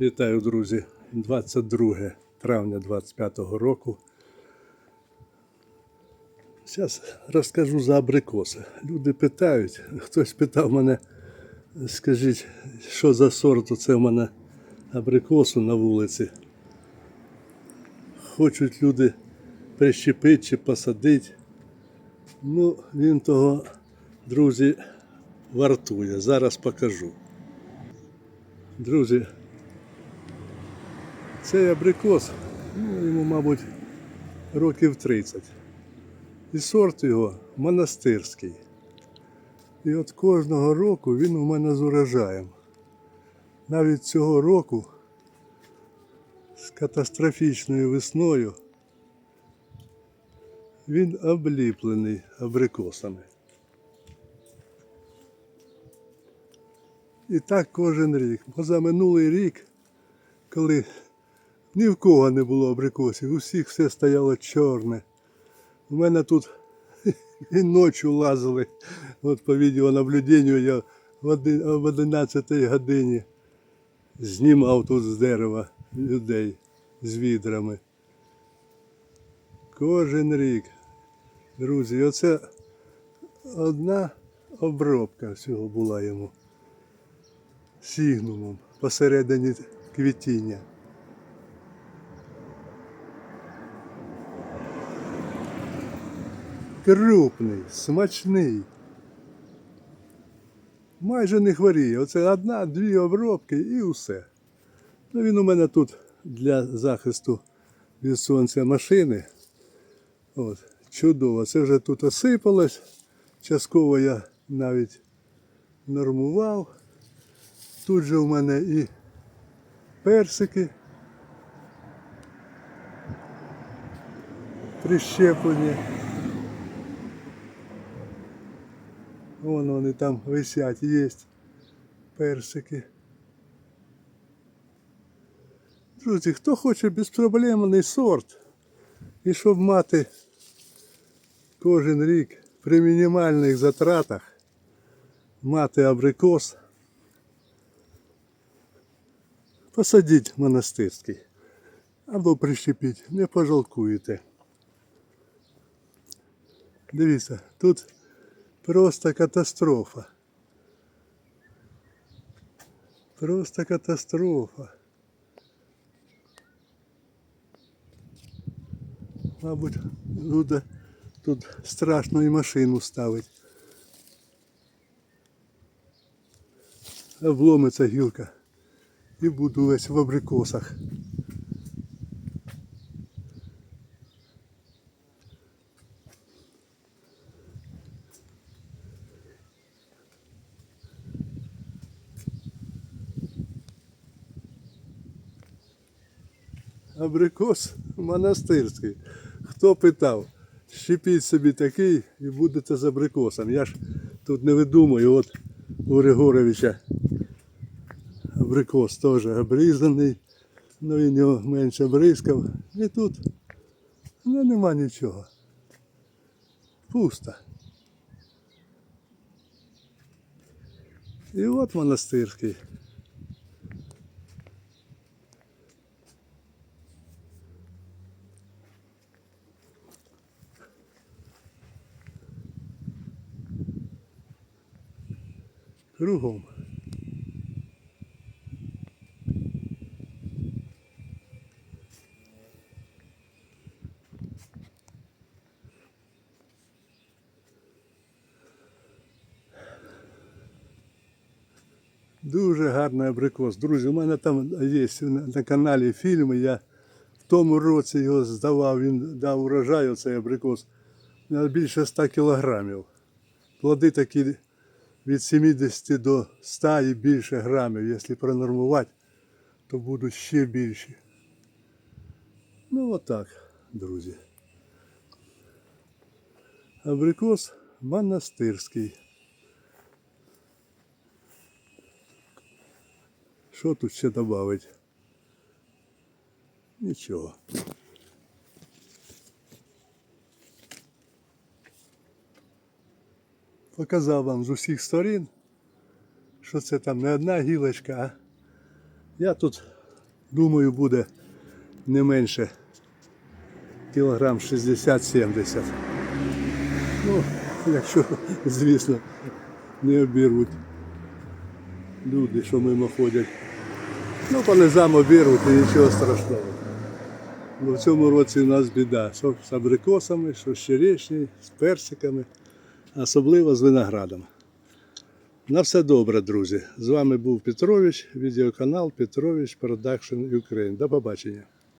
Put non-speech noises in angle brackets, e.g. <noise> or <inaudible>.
Вітаю, друзі! 22 травня 25 року. Зараз розкажу за абрикоси. Люди питають, хтось питав мене, скажіть, що за сорт це в мене абрикосу на вулиці. Хочуть люди прищепити чи посадити. Ну, він того, друзі, вартує. Зараз покажу. Друзі, цей абрикос, ну, йому, мабуть, років 30. І сорт його монастирський. І от кожного року він у мене з урожаєм. Навіть цього року з катастрофічною весною він обліплений абрикосами. І так кожен рік. Поза минулий рік, коли ні в кого не було абрикосів, у всіх все стояло чорне. У мене тут <laughs> і ночі лазили. От по відеонаблюденню я в один- об 11 годині знімав тут з дерева людей з відрами. Кожен рік. Друзі, оце одна обробка всього була йому сігнумом посередині квітіння. Крупний, смачний. Майже не хворіє. Оце одна-дві обробки і все. Ну, він у мене тут для захисту від сонця машини. От, чудово. Це вже тут осипалось. Частково я навіть нормував. Тут же в мене і персики прищеплені. Вон вони там висять, є персики. Друзі, хто хоче безпроблемний сорт, і щоб мати кожен рік при мінімальних затратах мати абрикос, посадіть монастирський або прищепіть, не пожалкуєте. Дивіться, тут просто катастрофа. Просто катастрофа. Мабуть, буде тут страшно і машину ставить. Обломиться гілка. І буду весь в абрикосах. Абрикос монастирський. Хто питав, щепіть собі такий і будете з абрикосом. Я ж тут не видумую, от у Григоровича абрикос теж обрізаний, ну він його менше бризкав. І тут ну, нема нічого. Пусто. І от монастирський. Кругом. Дуже гарний абрикос. Друзі, у мене там є на, на каналі фільми. Я в тому році його здавав, він дав урожай, оцей абрикос, більше 100 кілограмів. Плоди такі від 70 до 100 і більше грамів. Якщо пронормувати, то будуть ще більші. Ну отак, друзі. Абрикос монастирський. Що тут ще додати? Нічого. Показав вам з усіх сторін, що це там не одна гілочка, а я тут Думаю, буде не менше кілограм 60-70. Ну, якщо, звісно, не обірвуть люди, що мимо ходять. Ну, по низам обірвуть і нічого страшного. Бо в цьому році у нас біда. Що з абрикосами, що з черешні, з персиками, особливо з виноградом. На все добре, друзі. З вами був Петрович, відеоканал Петрович Продакшн Ukraine. До побачення.